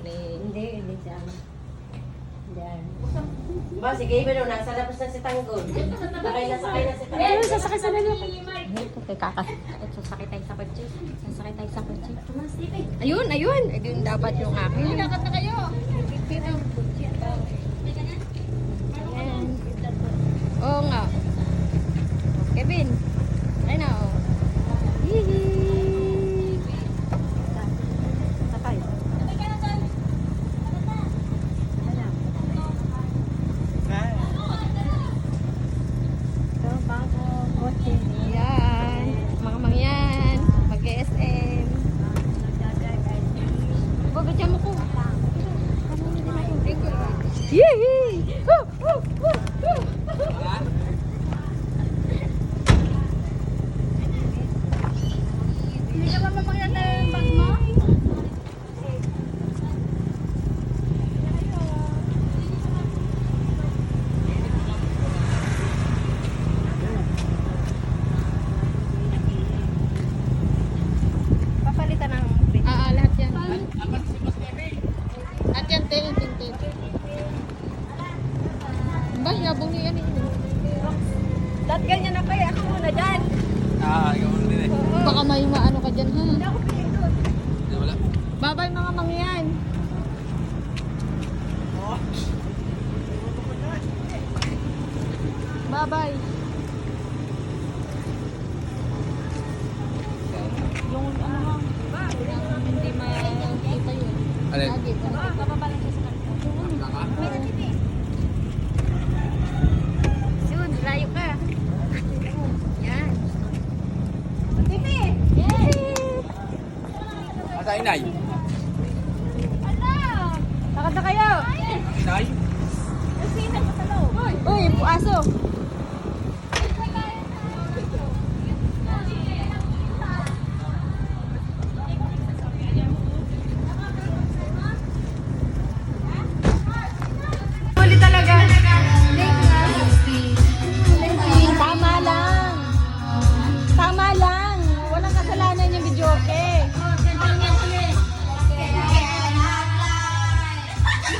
Hindi, hindi dyan. Dyan. Ba, sige, pero nasa labas na si Tanggol. Sakay na, sakay na si Tanggol. Ayun, sasakay sa nalo. Ito, kay kakas. Ito, sasakay tayo sa kotse. Sasakay tayo sa kotse. Ayun, ayun. Ayun dapat yung akin. Lakad na kayo. Ayan. Oo nga. Kevin. Ay na, oh. Hihi. Sakay. Ito, bago, kotse. Ayan. Mga mangyan. Mag-SM. Babadya mo ko. Yee! Woo! Woo! Woo! Woo! Hindi ka ba mamangyan na yung bag mo? Papalitan ng print. Ah, ah, lahat yan. At yan, tayo yung tintin. Ba, yabong niya yan eh. Lahat ganyan na kayo. Ako muna dyan. Ah, ikaw muna din eh. Baka may maano ka dyan, ha? Hindi wala. Babay mga mangyan. Bye-bye. Yung ano ha, yung hindi makita yun. Alin? Lagi, bababa lang siya sa kanto. Soon, layo ka. Yan. Tipi! Yay! Asa inay? Lakad na kayo! Inay? Uy, aso!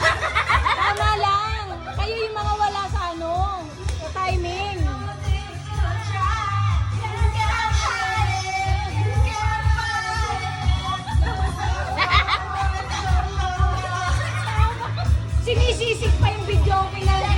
Tama lang. Kayo yung mga wala sa ano, sa timing. Sinisisik pa yung video okay na.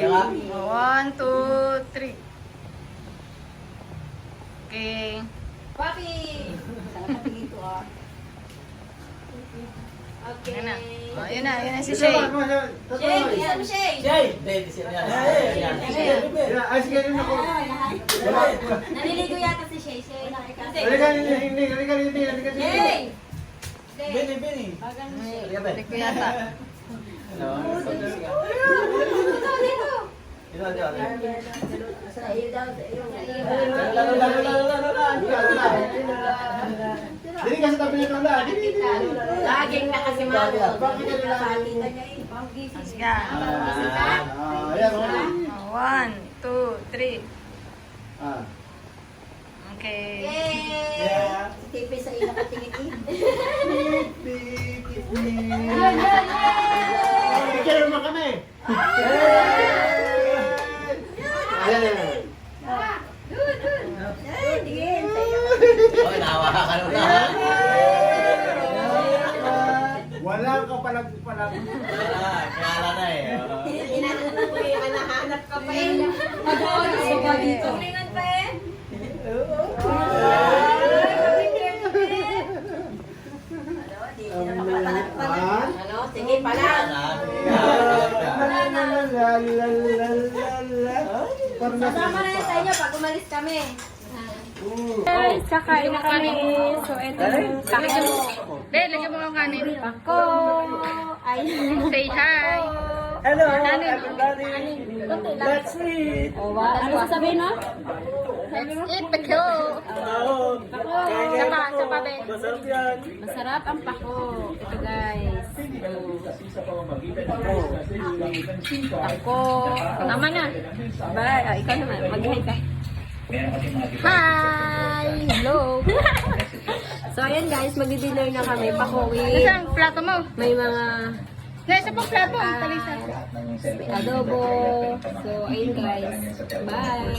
Okay. One, two, three. Okay. Papi! Sarap ang tingin ko ah. Okay. Yan na. Oh, yun na, yun na si Shay. Shay, isa mo Shay. Ay, sige rin ako. Naliligo yata si Shay. Shay, nakikasi. Halika, hindi, hindi, halika, hindi, halika, hindi. Shay! Bini, Bini. Ko yata. Dito, dito. Ito, ito, ito. Sa iyo daw, sa iyo. Lalo, lalo, lalo, lalo, lalo. Dili ka sa tabi nito, dili. Laging nakasimado. Bakit ka nila? Sige. Ayan, One, two, three. Ah. Okay. Yay! Si Tipi sa iyo nakatingin. Ayan, Picture naman kami. Ayan, ayan. Ay, tingin. Sa iyo. Wala ka palang palang. Inanap ko yung hanahanap ka pa eh. Pag-oon sa ba dito? Tulingan pa eh. Ah? Ano? Sige pala. Kasama na yan sa inyo pag umalis kami. Guys, kakain na kami. So, ito yung kanin. Be, lagyan mo ng kanin. Ako ay Say hi. Hello, everybody. Let's eat. Oh, wow. Ano sasabihin mo? Let's eat the kill. Sapa, sapa, be. Masarap yan. Masarap ang pako. Ito guys. Ako. Tama na. Bye. Oh, ikaw naman. Mag-hi ka. Hi! Hello! So, ayan guys. Magdi-dinner na kami. Pakuwi. Nasaan ang plato mo? May mga Nasa pang plato. Talisa. adobo. So, ayun guys. Bye.